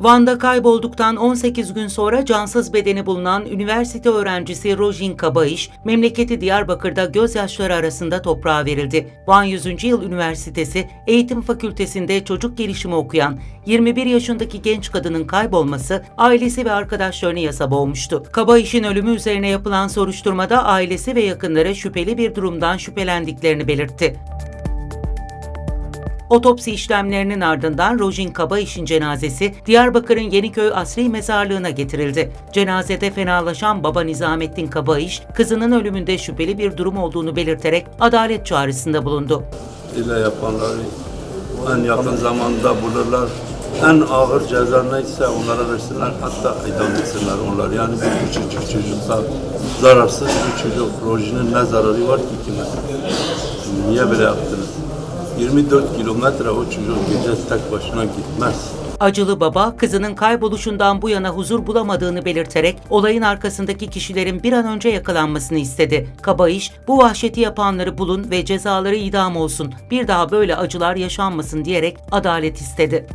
Van'da kaybolduktan 18 gün sonra cansız bedeni bulunan üniversite öğrencisi Rojin Kabayış, memleketi Diyarbakır'da gözyaşları arasında toprağa verildi. Van 100. Yıl Üniversitesi Eğitim Fakültesinde çocuk gelişimi okuyan 21 yaşındaki genç kadının kaybolması ailesi ve arkadaşlarını yasa boğmuştu. Kabayış'ın ölümü üzerine yapılan soruşturmada ailesi ve yakınları şüpheli bir durumdan şüphelendiklerini belirtti. Otopsi işlemlerinin ardından Rojin Kabayiş'in cenazesi Diyarbakır'ın Yeniköy Asri Mezarlığı'na getirildi. Cenazede fenalaşan baba Nizamettin Kabayış, kızının ölümünde şüpheli bir durum olduğunu belirterek adalet çağrısında bulundu. ile yapanları en yakın zamanda bulurlar. En ağır ceza neyse onlara versinler. Hatta idam etsinler onları. Yani bu küçücük çocuksa zararsız bir çocuk. Rojinin ne zararı var ki kime? Niye böyle yaptınız? 24 kilometre o çocuk gece tek başına gitmez. Acılı baba, kızının kayboluşundan bu yana huzur bulamadığını belirterek olayın arkasındaki kişilerin bir an önce yakalanmasını istedi. Kabayış, bu vahşeti yapanları bulun ve cezaları idam olsun, bir daha böyle acılar yaşanmasın diyerek adalet istedi.